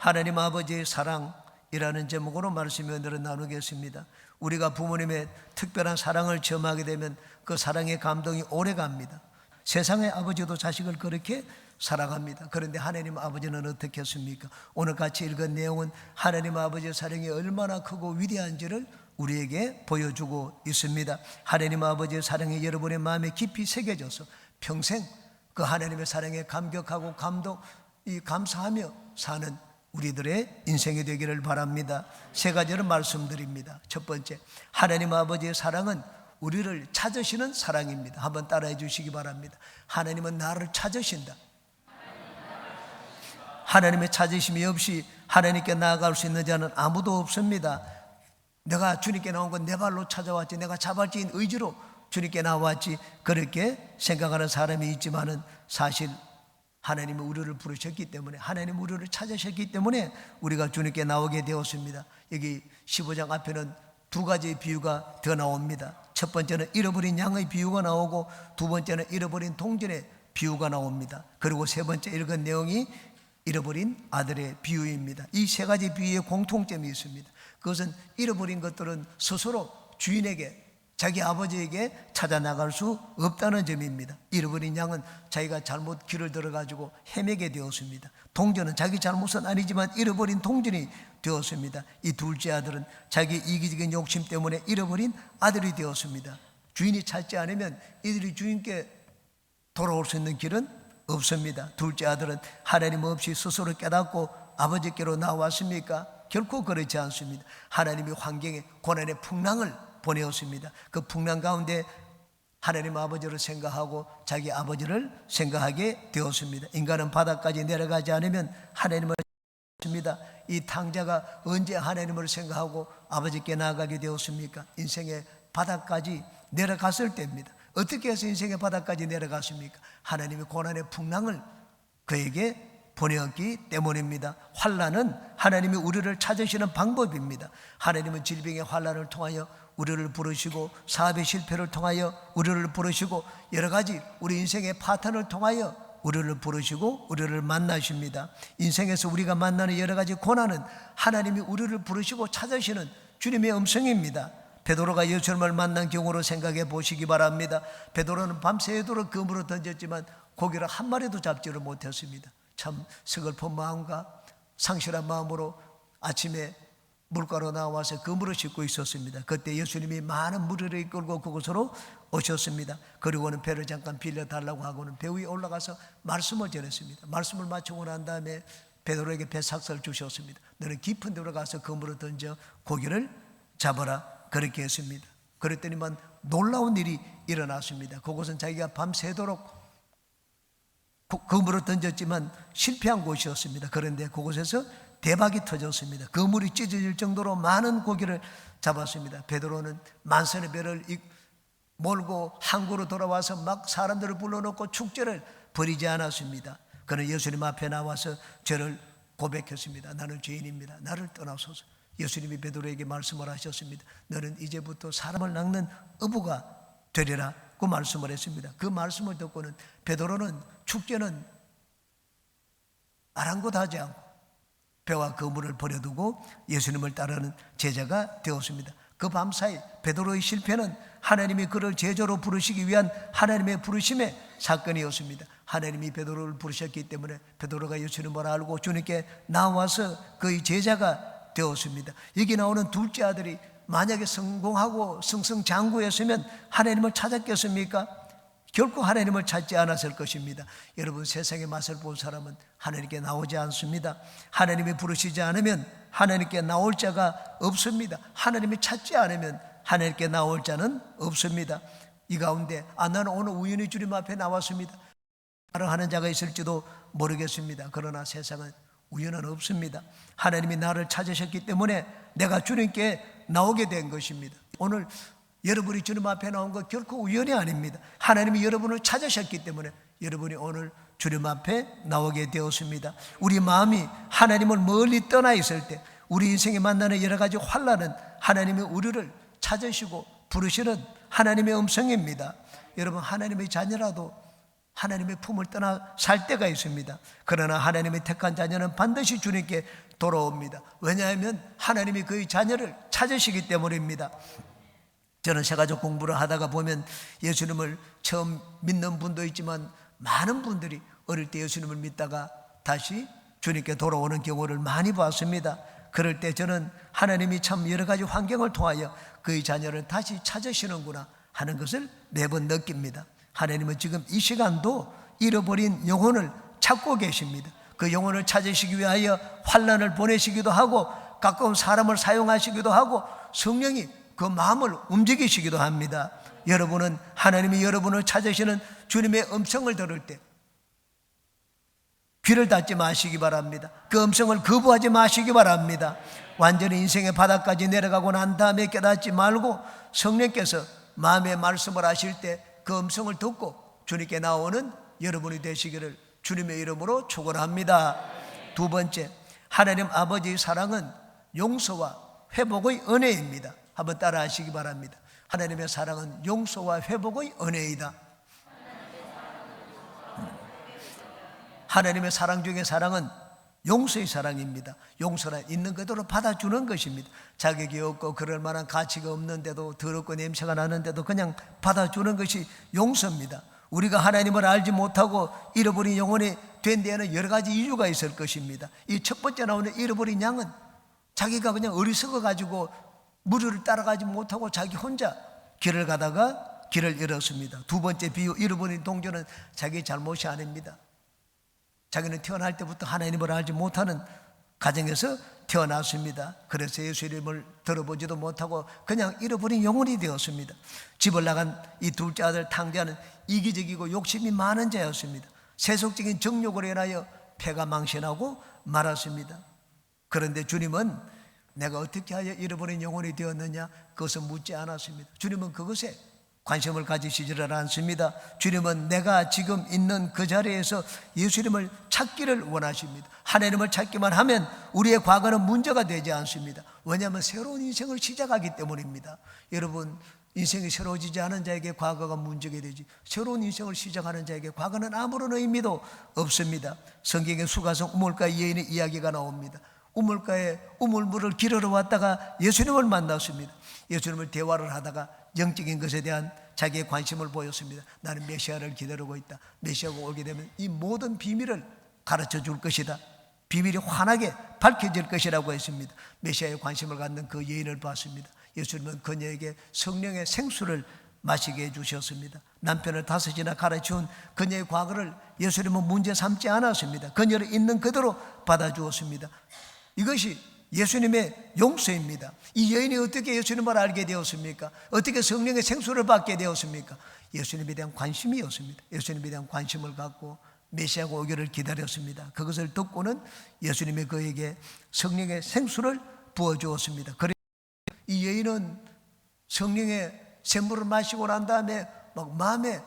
하나님 아버지의 사랑이라는 제목으로 말씀을 오늘은 나누겠습니다. 우리가 부모님의 특별한 사랑을 체험하게 되면 그 사랑의 감동이 오래 갑니다. 세상의 아버지도 자식을 그렇게 사랑합니다. 그런데 하나님 아버지는 어떻게 했습니까? 오늘 같이 읽은 내용은 하나님 아버지의 사랑이 얼마나 크고 위대한지를 우리에게 보여주고 있습니다. 하나님 아버지의 사랑이 여러분의 마음에 깊이 새겨져서 평생 그 하나님의 사랑에 감격하고 감동, 이 감사하며 사는 우리들의 인생이 되기를 바랍니다. 세 가지를 말씀드립니다. 첫 번째, 하나님 아버지의 사랑은 우리를 찾으시는 사랑입니다. 한번 따라해 주시기 바랍니다. 하나님은 나를 찾으신다. 하나님의 찾으심이 없이 하나님께 나아갈 수 있는 자는 아무도 없습니다. 내가 주님께 나온 건 내 발로 찾아왔지, 내가 자발적인 의지로 주님께 나왔지, 그렇게 생각하는 사람이 있지만은 사실 하나님은 우리를 부르셨기 때문에 하나님 우리를 찾으셨기 때문에 우리가 주님께 나오게 되었습니다. 여기 15장 앞에는 두 가지의 비유가 더 나옵니다. 첫 번째는 잃어버린 양의 비유가 나오고 두 번째는 잃어버린 동전의 비유가 나옵니다. 그리고 세 번째 읽은 내용이 잃어버린 아들의 비유입니다. 이 세 가지 비유에 공통점이 있습니다. 그것은 잃어버린 것들은 스스로 주인에게 자기 아버지에게 찾아 나갈 수 없다는 점입니다. 잃어버린 양은 자기가 잘못 길을 들어가지고 헤매게 되었습니다. 동전은 자기 잘못은 아니지만 잃어버린 동전이 되었습니다. 이 둘째 아들은 자기 이기적인 욕심 때문에 잃어버린 아들이 되었습니다. 주인이 찾지 않으면 이들이 주인께 돌아올 수 있는 길은 없습니다. 둘째 아들은 하나님 없이 스스로 깨닫고 아버지께로 나왔습니까? 결코 그렇지 않습니다. 하나님이 환경에 고난의 풍랑을 보내었습니다. 그 풍랑 가운데 하나님 아버지를 생각하고 자기 아버지를 생각하게 되었습니다. 인간은 바닥까지 내려가지 않으면 하나님을 습니다. 이 탕자가 언제 하나님을 생각하고 아버지께 나아가게 되었습니까? 인생의 바닥까지 내려갔을 때입니다. 어떻게 해서 인생의 바닥까지 내려갔습니까? 하나님의 고난의 풍랑을 그에게 보내었기 때문입니다. 환란은 하나님이 우리를 찾으시는 방법입니다. 하나님은 질병의 환란을 통하여 우리를 부르시고 사업의 실패를 통하여 우리를 부르시고 여러 가지 우리 인생의 파탄을 통하여 우리를 부르시고 우리를 만나십니다. 인생에서 우리가 만나는 여러 가지 고난은 하나님이 우리를 부르시고 찾으시는 주님의 음성입니다. 베드로가 예수님을 만난 경우로 생각해 보시기 바랍니다. 베드로는 밤새도록 그물을 던졌지만 고기를 한 마리도 잡지를 못했습니다. 참 서글픈 마음과 상실한 마음으로 아침에 물가로 나와서 그물을 싣고 있었습니다. 그때 예수님이 많은 무리를 이끌고 그곳으로 오셨습니다. 그리고는 배를 잠깐 빌려 달라고 하고는 배 위에 올라가서 말씀을 전했습니다. 말씀을 마치고 난 다음에 베드로에게 배삭사를 주셨습니다. 너는 깊은 데로 가서 그물을 던져 고기를 잡아라 그렇게 했습니다. 그랬더니만 놀라운 일이 일어났습니다. 그곳은 자기가 밤새도록 그물을 던졌지만 실패한 곳이었습니다. 그런데 그곳에서 대박이 터졌습니다. 그물이 찢어질 정도로 많은 고기를 잡았습니다. 베드로는 만선의 배를 몰고 항구로 돌아와서 막 사람들을 불러놓고 축제를 벌이지 않았습니다. 그는 예수님 앞에 나와서 저를 고백했습니다. 나는 죄인입니다. 나를 떠나소서. 예수님이 베드로에게 말씀을 하셨습니다. 너는 이제부터 사람을 낚는 어부가 되리라. 그 말씀을 했습니다. 그 말씀을 듣고는 베드로는 축제는 아랑곳하지 않고 배와 그물을 버려두고 예수님을 따르는 제자가 되었습니다. 그 밤사이 베드로의 실패는 하나님이 그를 제자로 부르시기 위한 하나님의 부르심의 사건이었습니다. 하나님이 베드로를 부르셨기 때문에 베드로가 예수님을 알고 주님께 나와서 그의 제자가 되었습니다. 여기 나오는 둘째 아들이 만약에 성공하고 승승장구했으면 하나님을 찾았겠습니까? 결코 하나님을 찾지 않았을 것입니다. 여러분 세상의 맛을 본 사람은 하나님께 나오지 않습니다. 하나님이 부르시지 않으면 하나님께 나올 자가 없습니다. 하나님이 찾지 않으면 하나님께 나올 자는 없습니다. 이 가운데 아 나는 오늘 우연히 주님 앞에 나왔습니다. 하는 자가 있을지도 모르겠습니다. 그러나 세상은 우연은 없습니다. 하나님이 나를 찾으셨기 때문에 내가 주님께 나오게 된 것입니다. 오늘 여러분이 주님 앞에 나온 것 결코 우연이 아닙니다. 하나님이 여러분을 찾으셨기 때문에 여러분이 오늘 주님 앞에 나오게 되었습니다. 우리 마음이 하나님을 멀리 떠나 있을 때 우리 인생에 만나는 여러 가지 환란은 하나님이 우리를 찾으시고 부르시는 하나님의 음성입니다. 여러분 하나님의 자녀라도 하나님의 품을 떠나 살 때가 있습니다. 그러나 하나님의 택한 자녀는 반드시 주님께 돌아옵니다. 왜냐하면 하나님이 그의 자녀를 찾으시기 때문입니다. 저는 세가족 공부를 하다가 보면 예수님을 처음 믿는 분도 있지만 많은 분들이 어릴 때 예수님을 믿다가 다시 주님께 돌아오는 경우를 많이 봤습니다. 그럴 때 저는 하나님이 참 여러 가지 환경을 통하여 그의 자녀를 다시 찾으시는구나 하는 것을 매번 느낍니다. 하나님은 지금 이 시간도 잃어버린 영혼을 찾고 계십니다. 그 영혼을 찾으시기 위하여 환란을 보내시기도 하고 가까운 사람을 사용하시기도 하고 성령이 그 마음을 움직이시기도 합니다. 여러분은 하나님이 여러분을 찾으시는 주님의 음성을 들을 때 귀를 닫지 마시기 바랍니다. 그 음성을 거부하지 마시기 바랍니다. 완전히 인생의 바닥까지 내려가고 난 다음에 깨닫지 말고 성령께서 마음의 말씀을 하실 때 그 음성을 듣고 주님께 나오는 여러분이 되시기를 주님의 이름으로 축원합니다. 두 번째, 하나님 아버지의 사랑은 용서와 회복의 은혜입니다. 한번 따라 하시기 바랍니다. 하나님의 사랑은 용서와 회복의 은혜이다. 하나님의 사랑 중에 사랑은 용서의 사랑입니다. 용서는 있는 그대로 받아주는 것입니다. 자격이 없고 그럴 만한 가치가 없는데도 더럽고 냄새가 나는데도 그냥 받아주는 것이 용서입니다. 우리가 하나님을 알지 못하고 잃어버린 영혼이 된 데에는 여러 가지 이유가 있을 것입니다. 이 첫 번째 나오는 잃어버린 양은 자기가 그냥 어리석어 가지고 무리를 따라가지 못하고 자기 혼자 길을 가다가 길을 잃었습니다. 두 번째 비유 잃어버린 동전은 자기 잘못이 아닙니다. 자기는 태어날 때부터 하나님을 알지 못하는 가정에서 태어났습니다. 그래서 예수 이름을 들어보지도 못하고 그냥 잃어버린 영혼이 되었습니다. 집을 나간 이 둘째 아들 탕자는 이기적이고 욕심이 많은 자였습니다. 세속적인 정욕을 인하여 폐가 망신하고 말았습니다. 그런데 주님은 내가 어떻게 하여 잃어버린 영혼이 되었느냐 그것을 묻지 않았습니다. 주님은 그것에 관심을 가지시지를 않습니다. 주님은 내가 지금 있는 그 자리에서 예수님을 찾기를 원하십니다. 하나님을 찾기만 하면 우리의 과거는 문제가 되지 않습니다. 왜냐하면 새로운 인생을 시작하기 때문입니다. 여러분, 인생이 새로워지지 않은 자에게 과거가 문제가 되지 새로운 인생을 시작하는 자에게 과거는 아무런 의미도 없습니다. 성경의 수가성 우물가 여인의 이야기가 나옵니다. 우물가에 우물물을 기르러 왔다가 예수님을 만났습니다. 예수님을 대화를 하다가 영적인 것에 대한 자기의 관심을 보였습니다. 나는 메시아를 기다리고 있다. 메시아가 오게 되면 이 모든 비밀을 가르쳐 줄 것이다. 비밀이 환하게 밝혀질 것이라고 했습니다. 메시아에 관심을 갖는 그 여인을 봤습니다. 예수님은 그녀에게 성령의 생수를 마시게 해주셨습니다. 남편을 다섯이나 가르치운 그녀의 과거를 예수님은 문제 삼지 않았습니다. 그녀를 있는 그대로 받아주었습니다. 이것이 예수님의 용서입니다. 이 여인이 어떻게 예수님을 알게 되었습니까? 어떻게 성령의 생수를 받게 되었습니까? 예수님에 대한 관심이었습니다. 예수님에 대한 관심을 갖고 메시아가 오기를 기다렸습니다. 그것을 듣고는 예수님이 그에게 성령의 생수를 부어 주었습니다. 그래 이 여인은 성령의 샘물을 마시고 난 다음에 막 마음에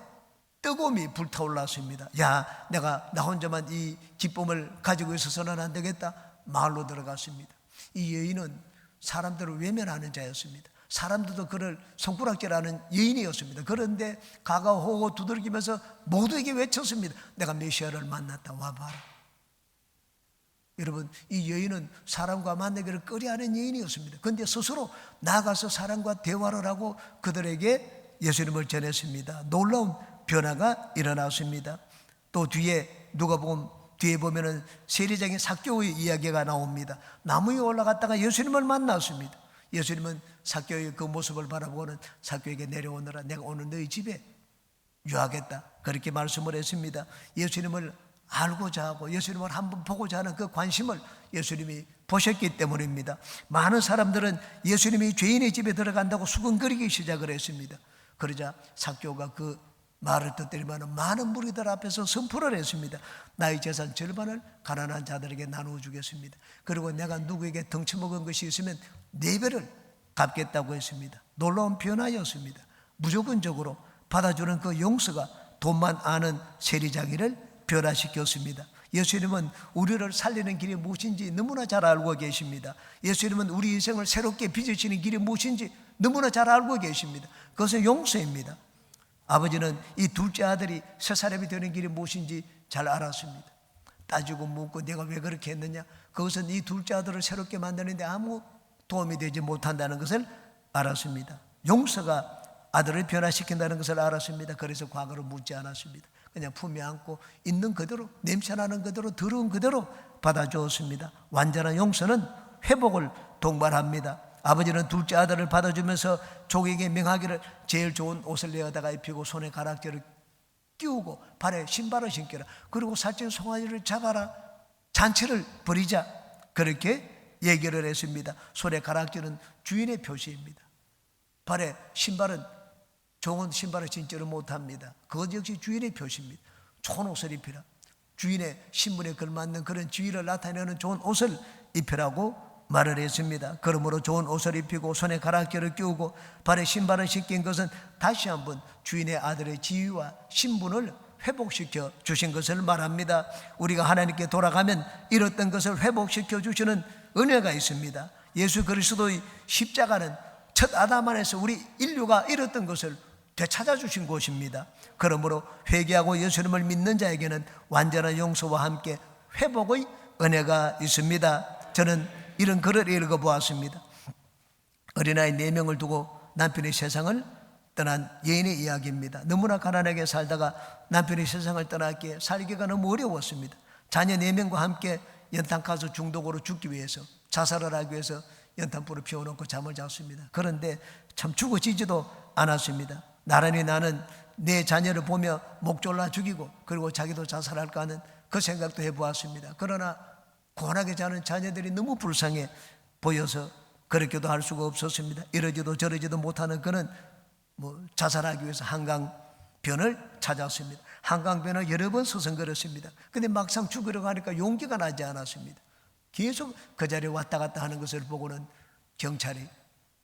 뜨거움이 불타올랐습니다. 야, 내가 나 혼자만 이 기쁨을 가지고 있어서는 안 되겠다. 마을로 들어갔습니다. 이 여인은 사람들을 외면하는 자였습니다. 사람들도 그를 손가락질하는 여인이었습니다. 그런데 가가호호 두들기면서 모두에게 외쳤습니다. 내가 메시아를 만났다 와봐라. 여러분 이 여인은 사람과 만나기를 꺼려하는 여인이었습니다. 그런데 스스로 나가서 사람과 대화를 하고 그들에게 예수님을 전했습니다. 놀라운 변화가 일어났습니다. 또 뒤에 누가 보면 뒤에 보면은 세리장의 사교의 이야기가 나옵니다. 나무 위에 올라갔다가 예수님을 만났습니다. 예수님은 사교의 그 모습을 바라보고는 사교에게 내려오느라 내가 오늘 너희 집에 유하겠다. 그렇게 말씀을 했습니다. 예수님을 알고자 하고 예수님을 한번 보고자 하는 그 관심을 예수님이 보셨기 때문입니다. 많은 사람들은 예수님이 죄인의 집에 들어간다고 수근거리기 시작을 했습니다. 그러자 사교가 그 말을 듣더니만 많은 무리들 앞에서 선포를 했습니다. 나의 재산 절반을 가난한 자들에게 나누어 주겠습니다. 그리고 내가 누구에게 덩치 먹은 것이 있으면 네 배를 갚겠다고 했습니다. 놀라운 변화였습니다. 무조건적으로 받아주는 그 용서가 돈만 아는 세리장이를 변화시켰습니다. 예수님은 우리를 살리는 길이 무엇인지 너무나 잘 알고 계십니다. 예수님은 우리 인생을 새롭게 빚으시는 길이 무엇인지 너무나 잘 알고 계십니다. 그것은 용서입니다. 아버지는 이 둘째 아들이 세 사람이 되는 길이 무엇인지 잘 알았습니다. 따지고 묻고 내가 왜 그렇게 했느냐? 그것은 이 둘째 아들을 새롭게 만드는데 아무 도움이 되지 못한다는 것을 알았습니다. 용서가 아들을 변화시킨다는 것을 알았습니다. 그래서 과거를 묻지 않았습니다. 그냥 품에 안고 있는 그대로 냄새나는 그대로 더러운 그대로 받아주었습니다. 완전한 용서는 회복을 동반합니다. 아버지는 둘째 아들을 받아주면서 족에게 명하기를 제일 좋은 옷을 내어다가 입히고 손에 가락지를 끼우고 발에 신발을 신겨라. 그리고 살찐 송아지를 잡아라. 잔치를 벌이자. 그렇게 얘기를 했습니다. 손에 가락지는 주인의 표시입니다. 발에 신발은 좋은 신발을 신지를 못합니다. 그것 역시 주인의 표시입니다. 좋은 옷을 입히라. 주인의 신분에 걸맞는 그런 지위를 나타내는 좋은 옷을 입히라고 말을 했습니다. 그러므로 좋은 옷을 입히고 손에 가락지를 끼우고 발에 신발을 신긴 것은 다시 한번 주인의 아들의 지위와 신분을 회복시켜 주신 것을 말합니다. 우리가 하나님께 돌아가면 잃었던 것을 회복시켜 주시는 은혜가 있습니다. 예수 그리스도의 십자가는 첫 아담 안에서 우리 인류가 잃었던 것을 되찾아 주신 곳입니다. 그러므로 회개하고 예수님을 믿는 자에게는 완전한 용서와 함께 회복의 은혜가 있습니다. 저는 이런 글을 읽어 보았습니다. 어린아이 네 명을 두고 남편이 세상을 떠난 예인의 이야기입니다. 너무나 가난하게 살다가 남편이 세상을 떠났기에 살기가 너무 어려웠습니다. 자녀 네 명과 함께 연탄가스 중독으로 죽기 위해서 자살을 하기 위해서 연탄불을 피워놓고 잠을 잤습니다. 그런데 참 죽어지지도 않았습니다. 나란히 나는 내 자녀를 보며 목 졸라 죽이고 그리고 자기도 자살할까 하는 그 생각도 해보았습니다. 그러나 고원하게 자는 자녀들이 너무 불쌍해 보여서 그렇게도 할 수가 없었습니다. 이러지도 저러지도 못하는 그는 뭐 자살하기 위해서 한강변을 찾았습니다. 한강변을 여러 번 서성거렸습니다. 근데 막상 죽으려고 하니까 용기가 나지 않았습니다. 계속 그 자리에 왔다 갔다 하는 것을 보고는 경찰이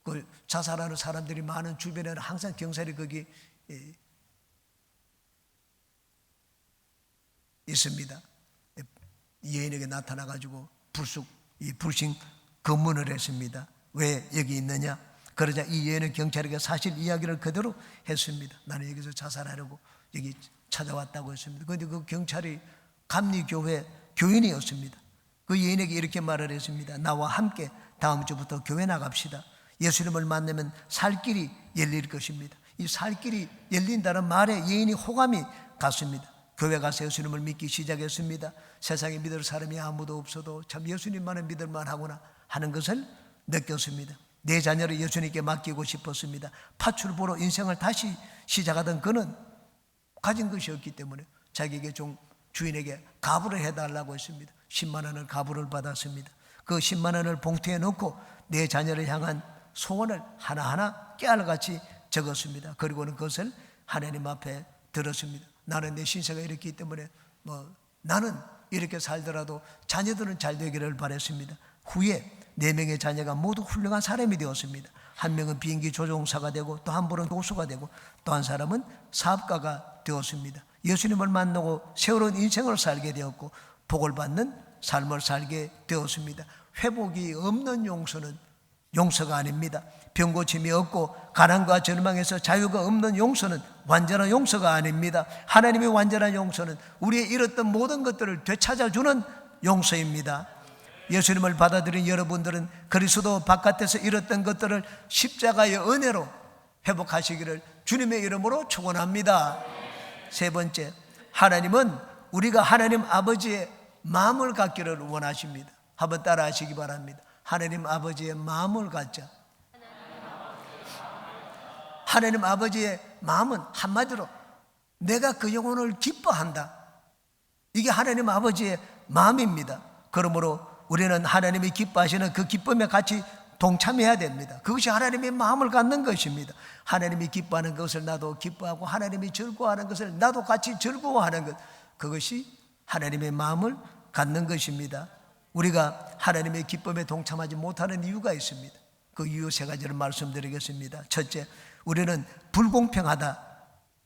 그 자살하는 사람들이 많은 주변에는 항상 경찰이 거기 예, 있습니다. 예인에게 나타나 가지고 불쑥 이 불신 검문을 했습니다. 왜 여기 있느냐? 그러자 이 예인은 경찰에게 사실 이야기를 그대로 했습니다. 나는 여기서 자살하려고 여기 찾아왔다고 했습니다. 그런데 그 경찰이 감리교회 교인이었습니다. 그 예인에게 이렇게 말을 했습니다. 나와 함께 다음 주부터 교회 나갑시다. 예수님을 만나면 살 길이 열릴 것입니다. 이 살 길이 열린다는 말에 예인이 호감이 갔습니다. 교회 가서 예수님을 믿기 시작했습니다. 세상에 믿을 사람이 아무도 없어도 참 예수님만은 믿을만 하구나 하는 것을 느꼈습니다. 내 자녀를 예수님께 맡기고 싶었습니다. 파출부로 인생을 다시 시작하던 그는 가진 것이 없기 때문에 자기에게 좀 주인에게 가부를 해달라고 했습니다. 10만 원을 가부를 받았습니다. 그 10만 원을 봉투에 넣고 내 자녀를 향한 소원을 하나하나 깨알같이 적었습니다. 그리고는 그것을 하나님 앞에 들었습니다. 나는 내 신세가 이렇기 때문에 뭐 나는 이렇게 살더라도 자녀들은 잘 되기를 바랬습니다. 후에 네 명의 자녀가 모두 훌륭한 사람이 되었습니다. 한 명은 비행기 조종사가 되고 또 한 분은 교수가 되고 또 한 사람은 사업가가 되었습니다. 예수님을 만나고 세월은 인생을 살게 되었고 복을 받는 삶을 살게 되었습니다. 회복이 없는 용서는 용서가 아닙니다. 병고침이 없고 가난과 절망에서 자유가 없는 용서는 완전한 용서가 아닙니다. 하나님의 완전한 용서는 우리의 잃었던 모든 것들을 되찾아주는 용서입니다. 예수님을 받아들인 여러분들은 그리스도 바깥에서 잃었던 것들을 십자가의 은혜로 회복하시기를 주님의 이름으로 축원합니다. 세 번째, 하나님은 우리가 하나님 아버지의 마음을 갖기를 원하십니다. 한번 따라 하시기 바랍니다. 하나님 아버지의 마음을 갖자. 하나님 아버지의 마음은 한마디로 내가 그 영혼을 기뻐한다. 이게 하나님 아버지의 마음입니다. 그러므로 우리는 하나님이 기뻐하시는 그 기쁨에 같이 동참해야 됩니다. 그것이 하나님의 마음을 갖는 것입니다. 하나님이 기뻐하는 것을 나도 기뻐하고 하나님이 즐거워하는 것을 나도 같이 즐거워하는 것. 그것이 하나님의 마음을 갖는 것입니다. 우리가 하나님의 기쁨에 동참하지 못하는 이유가 있습니다. 그 이유 세 가지를 말씀드리겠습니다. 첫째, 우리는 불공평하다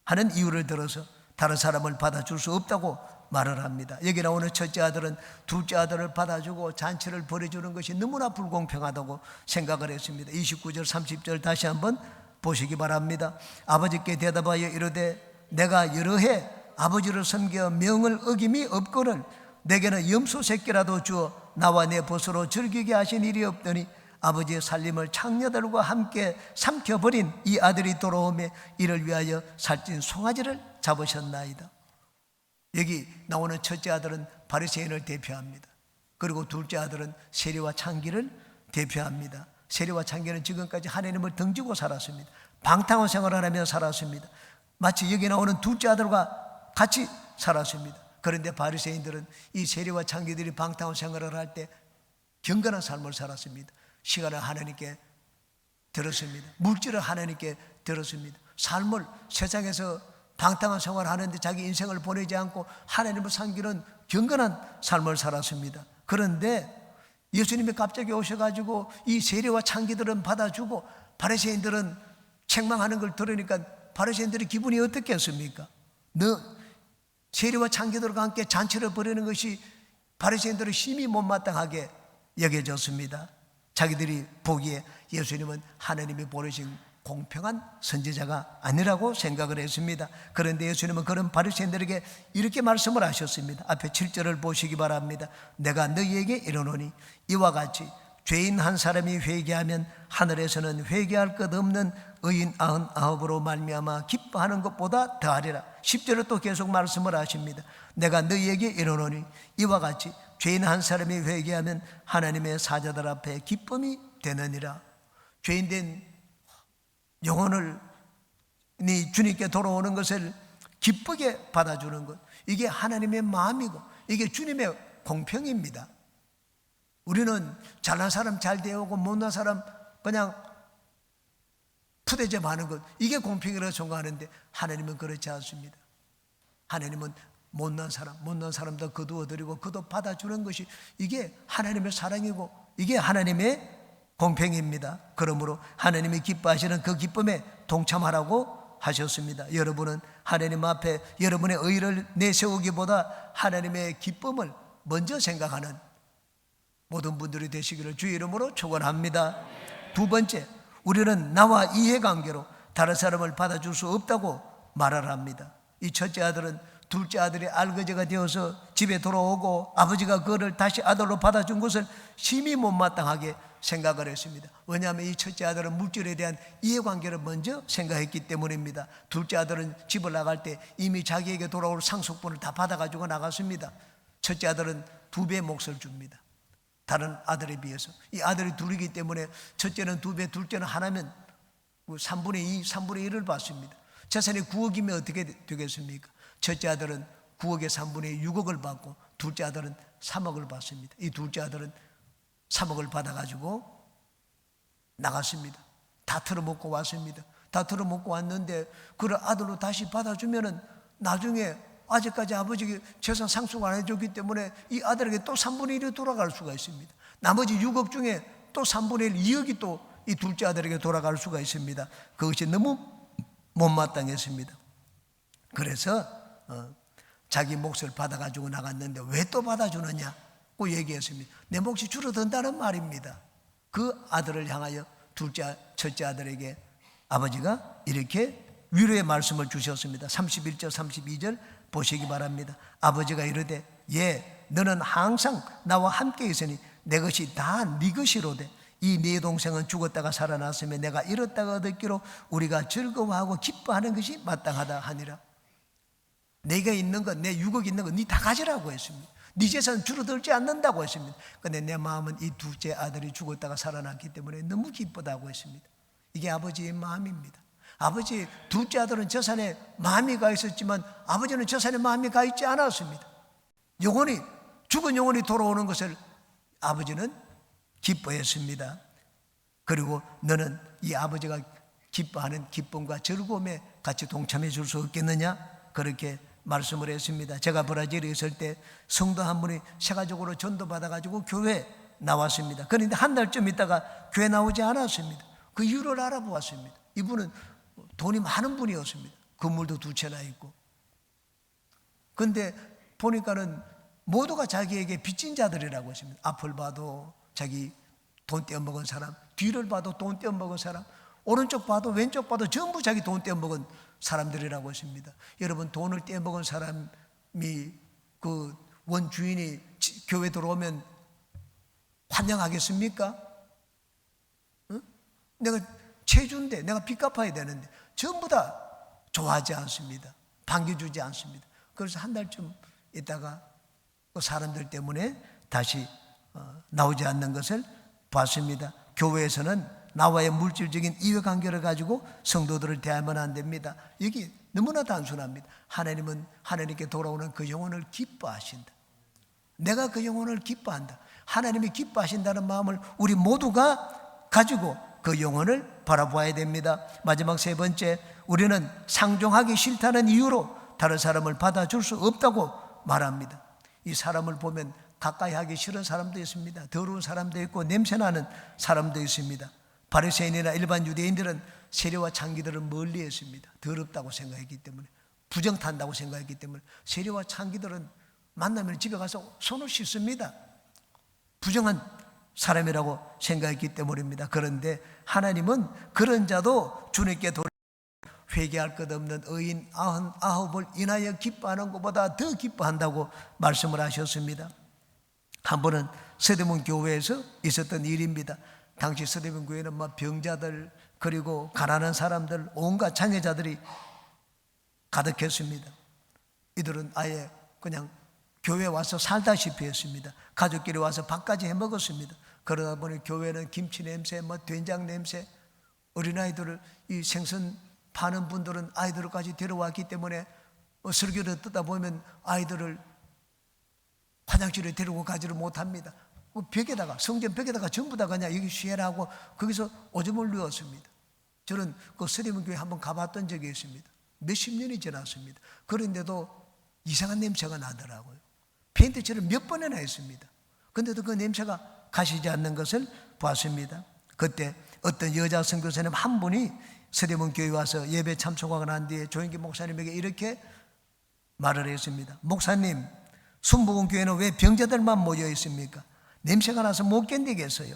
하는 이유를 들어서 다른 사람을 받아줄 수 없다고 말을 합니다. 여기 나오는 첫째 아들은 둘째 아들을 받아주고 잔치를 벌여주는 것이 너무나 불공평하다고 생각을 했습니다. 29절, 30절 다시 한번 보시기 바랍니다. 아버지께 대답하여 이르되 내가 여러 해 아버지를 섬겨 명을 어김이 없거늘 내게는 염소 새끼라도 주어 나와 내 벗으로 즐기게 하신 일이 없더니 아버지의 살림을 창녀들과 함께 삼켜버린 이 아들이 돌아오매 이를 위하여 살찐 송아지를 잡으셨나이다. 여기 나오는 첫째 아들은 바리새인을 대표합니다. 그리고 둘째 아들은 세리와 창기를 대표합니다. 세리와 창기는 지금까지 하나님을 등지고 살았습니다. 방탕한 생활을 하며 살았습니다. 마치 여기 나오는 둘째 아들과 같이 살았습니다. 그런데 바리새인들은 이 세리와 창기들이 방탕한 생활을 할 때 경건한 삶을 살았습니다. 시간을 하나님께 들었습니다. 물질을 하나님께 들었습니다. 삶을 세상에서 방탕한 생활을 하는데 자기 인생을 보내지 않고 하나님을 섬기는 경건한 삶을 살았습니다. 그런데 예수님이 갑자기 오셔가지고 이 세례와 창기들은 받아주고 바리새인들은 책망하는 걸 들으니까 바리새인들의 기분이 어떻겠습니까? 너 세례와 창기들과 함께 잔치를 벌이는 것이 바리새인들의 심히 못마땅하게 여겨졌습니다. 자기들이 보기에 예수님은 하나님이 보내신 공평한 선지자가 아니라고 생각을 했습니다. 그런데 예수님은 그런 바리새인들에게 이렇게 말씀을 하셨습니다. 앞에 7절을 보시기 바랍니다. 내가 너희에게 이르노니 이와 같이 죄인 한 사람이 회개하면 하늘에서는 회개할 것 없는 의인 아흔 아홉으로 말미암아 기뻐하는 것보다 더하리라. 10절을 또 계속 말씀을 하십니다. 내가 너희에게 이르노니 이와 같이 죄인 한 사람이 회개하면 하나님의 사자들 앞에 기쁨이 되느니라. 죄인된 영혼을 네 주님께 돌아오는 것을 기쁘게 받아주는 것. 이게 하나님의 마음이고 이게 주님의 공평입니다. 우리는 잘난 사람 잘 되어오고 못난 사람 그냥 푸대접 하는 것. 이게 공평이라고 생각하는데 하나님은 그렇지 않습니다. 하나님은 못난 사람, 못난 사람도 거두어 드리고 그도 받아주는 것이 이게 하나님의 사랑이고 이게 하나님의 공평입니다. 그러므로 하나님이 기뻐하시는 그 기쁨에 동참하라고 하셨습니다. 여러분은 하나님 앞에 여러분의 의를 내세우기보다 하나님의 기쁨을 먼저 생각하는 모든 분들이 되시기를 주의 이름으로 축원합니다. 두 번째, 우리는 나와 이해관계로 다른 사람을 받아줄 수 없다고 말을 합니다. 이 첫째 아들은 둘째 아들이 알거지가 되어서 집에 돌아오고 아버지가 그를 다시 아들로 받아준 것을 심히 못마땅하게 생각을 했습니다. 왜냐하면 이 첫째 아들은 물질에 대한 이해관계를 먼저 생각했기 때문입니다. 둘째 아들은 집을 나갈 때 이미 자기에게 돌아올 상속분을 다 받아가지고 나갔습니다. 첫째 아들은 두 배의 몫을 줍니다. 다른 아들에 비해서. 이 아들이 둘이기 때문에 첫째는 두 배, 둘째는 하나면 3분의 2, 3분의 1을 받습니다. 재산이 9억이면 어떻게 되겠습니까? 첫째 아들은 9억의 3분의 6억을 받고 둘째 아들은 3억을 받습니다. 이 둘째 아들은 3억을 받아가지고 나갔습니다. 다 털어먹고 왔습니다. 다 털어먹고 왔는데 그를 아들로 다시 받아주면은 나중에 아직까지 아버지가 재산 상속 안 해줬기 때문에 이 아들에게 또 3분의 1이 돌아갈 수가 있습니다. 나머지 6억 중에 또 3분의 1, 2억이 또 이 둘째 아들에게 돌아갈 수가 있습니다. 그것이 너무 못마땅했습니다. 그래서 어, 자기 몫을 받아가지고 나갔는데 왜 또 받아주느냐고 얘기했습니다. 내 몫이 줄어든다는 말입니다. 그 아들을 향하여 둘째, 첫째 아들에게 아버지가 이렇게 위로의 말씀을 주셨습니다. 31절, 32절 보시기 바랍니다. 아버지가 이르되 예 너는 항상 나와 함께 있으니 내 것이 다 네 것이로되 이 네 동생은 죽었다가 살아났으며 내가 잃었다가 얻었기로 우리가 즐거워하고 기뻐하는 것이 마땅하다 하니라. 내가 있는 것, 내 6억 있는 것, 네 다 가지라고 했습니다. 네 재산 줄어들지 않는다고 했습니다. 근데 내 마음은 이 둘째 아들이 죽었다가 살아났기 때문에 너무 기쁘다고 했습니다. 이게 아버지의 마음입니다. 아버지 둘째 아들은 재산에 마음이 가 있었지만 아버지는 재산에 마음이 가 있지 않았습니다. 영혼이 죽은 영혼이 돌아오는 것을 아버지는 기뻐했습니다. 그리고 너는 이 아버지가 기뻐하는 기쁨과 즐거움에 같이 동참해 줄 수 없겠느냐? 그렇게 말씀을 했습니다. 제가 브라질에 있을 때 성도 한 분이 세가적으로 전도 받아가지고 교회 나왔습니다. 그런데 한 달쯤 있다가 교회 나오지 않았습니다. 그 이유를 알아보았습니다. 이분은 돈이 많은 분이었습니다. 건물도 두 채나 있고. 근데 보니까는 모두가 자기에게 빚진 자들이라고 했습니다. 앞을 봐도 자기 돈 떼어먹은 사람, 뒤를 봐도 돈 떼어먹은 사람, 오른쪽 봐도 왼쪽 봐도 전부 자기 돈 떼먹은 사람들이라고 했습니다. 여러분 돈을 떼먹은 사람이 그 원주인이 지- 교회 들어오면 환영하겠습니까? 응? 내가 체주인데 내가 빚 갚아야 되는데 전부 다 좋아하지 않습니다. 반겨주지 않습니다. 그래서 한 달쯤 있다가 그 사람들 때문에 다시 어, 나오지 않는 것을 봤습니다. 교회에서는 나와의 물질적인 이해관계를 가지고 성도들을 대하면 안 됩니다. 여기 너무나 단순합니다. 하나님은 하나님께 돌아오는 그 영혼을 기뻐하신다. 내가 그 영혼을 기뻐한다. 하나님이 기뻐하신다는 마음을 우리 모두가 가지고 그 영혼을 바라보아야 됩니다. 마지막 세 번째, 우리는 상종하기 싫다는 이유로 다른 사람을 받아줄 수 없다고 말합니다. 이 사람을 보면 가까이 하기 싫은 사람도 있습니다. 더러운 사람도 있고 냄새나는 사람도 있습니다. 바리새인이나 일반 유대인들은 세례와 창기들을 멀리했습니다. 더럽다고 생각했기 때문에 부정 탄다고 생각했기 때문에 세례와 창기들은 만나면 집에 가서 손을 씻습니다. 부정한 사람이라고 생각했기 때문입니다. 그런데 하나님은 그런 자도 주님께 돌아 회개할 것 없는 의인 아홉을 인하여 기뻐하는 것보다 더 기뻐한다고 말씀을 하셨습니다. 한 번은 서대문 교회에서 있었던 일입니다. 당시 서대문 교회는 막 병자들 그리고 가난한 사람들 온갖 장애자들이 가득했습니다. 이들은 아예 그냥 교회 와서 살다시피 했습니다. 가족끼리 와서 밥까지 해 먹었습니다. 그러다 보니 교회는 김치 냄새, 뭐 된장 냄새, 어린아이들을 이 생선 파는 분들은 아이들까지 데려왔기 때문에 어, 설교를 듣다 보면 아이들을 화장실에 데리고 가지를 못합니다. 그 벽에다가 성전 벽에다가 전부 다 그냥 여기 쉬해라 하고 거기서 오줌을 누웠습니다. 저는 그 서대문 교회 한번 가봤던 적이 있습니다. 몇십 년이 지났습니다. 그런데도 이상한 냄새가 나더라고요. 페인트칠을 몇 번이나 했습니다. 근데도 그 냄새가 가시지 않는 것을 봤습니다. 그때 어떤 여자 선교사님 한 분이 서대문 교회 와서 예배 참석하고 난 뒤에 조영기 목사님에게 이렇게 말을 했습니다. 목사님, 순복음 교회는 왜 병자들만 모여 있습니까? 냄새가 나서 못 견디겠어요.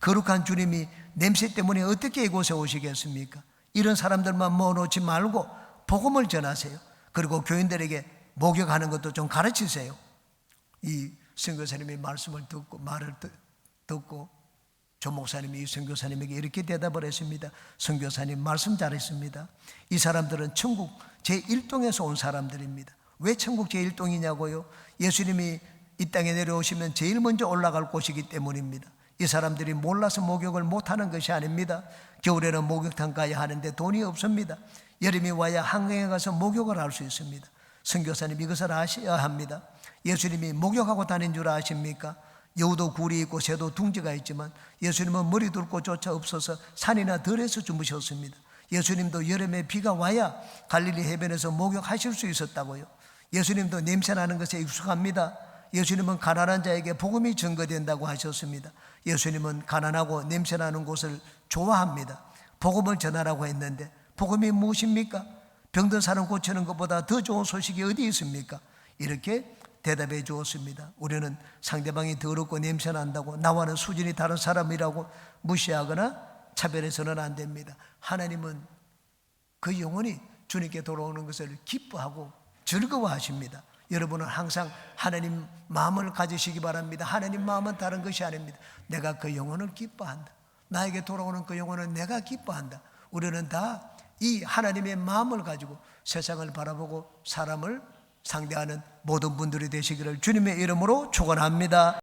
거룩한 주님이 냄새 때문에 어떻게 이곳에 오시겠습니까? 이런 사람들만 모아놓지 말고 복음을 전하세요. 그리고 교인들에게 목욕하는 것도 좀 가르치세요. 이 선교사님의 말씀을 듣고 말을 듣- 듣고 조 목사님이 이 선교사님에게 이렇게 대답을 했습니다. 선교사님 말씀 잘했습니다. 이 사람들은 천국 제1동에서 온 사람들입니다. 왜 천국 제1동이냐고요? 예수님이 이 땅에 내려오시면 제일 먼저 올라갈 곳이기 때문입니다. 이 사람들이 몰라서 목욕을 못하는 것이 아닙니다. 겨울에는 목욕탕 가야 하는데 돈이 없습니다. 여름이 와야 한강에 가서 목욕을 할 수 있습니다. 선교사님 이것을 아셔야 합니다. 예수님이 목욕하고 다닌 줄 아십니까? 여우도 굴이 있고 새도 둥지가 있지만 예수님은 머리 둘 곳조차 없어서 산이나 들에서 주무셨습니다. 예수님도 여름에 비가 와야 갈릴리 해변에서 목욕하실 수 있었다고요. 예수님도 냄새 나는 것에 익숙합니다. 예수님은 가난한 자에게 복음이 증거된다고 하셨습니다. 예수님은 가난하고 냄새 나는 곳을 좋아합니다. 복음을 전하라고 했는데 복음이 무엇입니까? 병든 사람 고치는 것보다 더 좋은 소식이 어디 있습니까? 이렇게 대답해 주었습니다. 우리는 상대방이 더럽고 냄새 난다고 나와는 수준이 다른 사람이라고 무시하거나 차별해서는 안 됩니다. 하나님은 그 영혼이 주님께 돌아오는 것을 기뻐하고 즐거워하십니다. 여러분은 항상 하나님 마음을 가지시기 바랍니다. 하나님 마음은 다른 것이 아닙니다. 내가 그 영혼을 기뻐한다. 나에게 돌아오는 그 영혼은 내가 기뻐한다. 우리는 다 이 하나님의 마음을 가지고 세상을 바라보고 사람을 상대하는 모든 분들이 되시기를 주님의 이름으로 축원합니다.